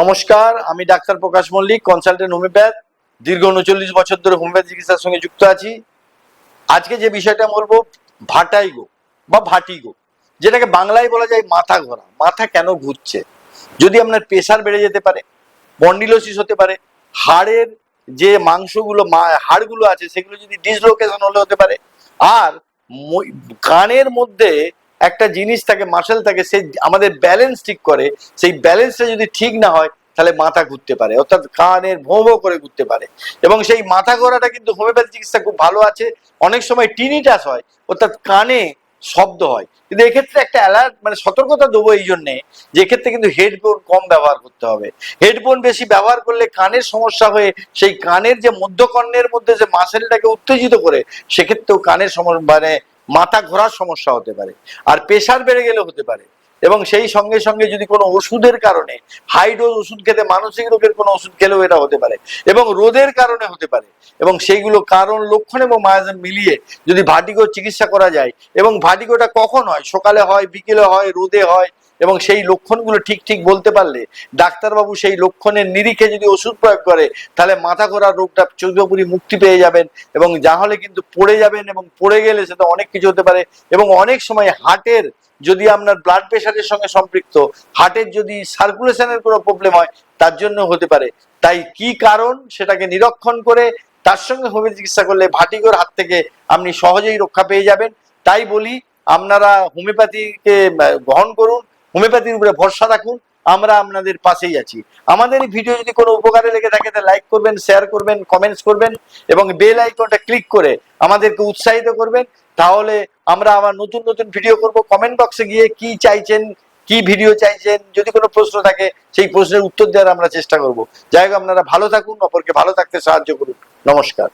নমস্কার, আমি doctor Prakash Mallick consultant homeopath দীর্ঘ উনচল্লিশ বছর ধরে হোমিওপ্যাথ চিকিৎসার সঙ্গে যুক্ত আছি। আজকে যে বিষয়টা বলব, ভাটাইগো বা ভাটিগো, যেটাকে বাংলায় বলা যায় মাথা ঘোরা, মাথা কেন ঘুরছে? যদি আপনার প্রেশার বেড়ে যেতে পারে বন্ডিলোসিস হতে পারে, হাড়ের যে মাংসগুলো হাড়গুলো আছে, সেগুলো যদি ডিসলোকেশন হলে হতে পারে, আর কানের মধ্যে একটা জিনিস থাকে মাসেল থাকে, সেই আমাদের ব্যালেন্স ঠিক করে, সেই ব্যালেন্সটা যদি ঠিক না হয়, তাহলে মাথা ঘুরতে পারে, অর্থাৎ কানের ভোঁ ভোঁ করে ঘুরতে পারে। এবং সেই মাথা ঘোরাটা কিন্তু হোমিওপ্যাথি চিকিৎসা খুব ভালো আছে, অনেক সময় টিনিটাস হয়, অর্থাৎ কানে শব্দ হয়। কিন্তু এক্ষেত্রে একটা অ্যালার্ট মানে সতর্কতা দেবো এই জন্যে, যে এক্ষেত্রে কিন্তু হেডফোন কম ব্যবহার করতে হবে। হেডফোন বেশি ব্যবহার করলে কানের সমস্যা হয়ে, সেই কানের যে মধ্যকর্ণের মধ্যে যে মাসেলটাকে উত্তেজিত করে, সেক্ষেত্রেও কানের সমস্যা মানে মাথা ঘোরার সমস্যা হতে পারে, আর প্রেশার বেড়ে গেলে হতে পারে। এবং সেই সঙ্গে সঙ্গে যদি কোনো ওষুধের কারণে হাইডোজ ওষুধ খেতে মানসিক রোগের কোনো ওষুধ খেলেও এটা হতে পারে, এবং রোদের কারণে হতে পারে, এবং সেইগুলো কারণ, লক্ষণ এবং মায়াজন মিলিয়ে যদি ভাটিগো চিকিৎসা করা যায়, এবং ভাটিগোটা কখন হয়? সকালে হয়, বিকেলে হয়, রোদে হয় এবং সেই লক্ষণগুলো ঠিক ঠিক বলতে পারলে ডাক্তারবাবু সেই লক্ষণের নিরিখে যদি ওষুধ প্রয়োগ করে, তাহলে মাথা ঘোরার রোগটা চৌদ্দপুরি মুক্তি পেয়ে যাবেন এবং যা হলে কিন্তু পড়ে যাবেন এবং পড়ে গেলে সেটা অনেক কিছু হতে পারে এবং অনেক সময় হার্টের যদি আপনার ব্লাড প্রেশারের সঙ্গে সম্পৃক্ত, হার্টের যদি সার্কুলেশনের কোনো প্রবলেম হয়, তার জন্য হতে পারে। তাই কি কারণ সেটাকে নিরীক্ষণ করে, তার সঙ্গে হোমিও চিকিৎসা করলে ভাটিগোর হাত থেকে আপনি সহজেই রক্ষা পেয়ে যাবেন। তাই বলি, আপনারা হোমিওপ্যাথিকে গ্রহণ করুন হোমিওপ্যাথির উপরে ভরসা রাখুন, আমরা আপনাদের পাশেই আছি। আমাদের এই ভিডিও যদি কোনো উপকারে লেগে থাকে, তাহলে লাইক করবেন শেয়ার করবেন কমেন্টস করবেন, এবং বেল আইকনটা ক্লিক করে আমাদেরকে উৎসাহিত করবেন। তাহলে আমরা আবার নতুন নতুন ভিডিও করব। কমেন্ট বক্সে গিয়ে কি চাইছেন, কি ভিডিও চাইছেন, যদি কোনো প্রশ্ন থাকে, সেই প্রশ্নের উত্তর দেওয়ার আমরা চেষ্টা করব। যাই হোক, আপনারা ভালো থাকুন, অপরকে ভালো থাকতে সাহায্য করুন। নমস্কার।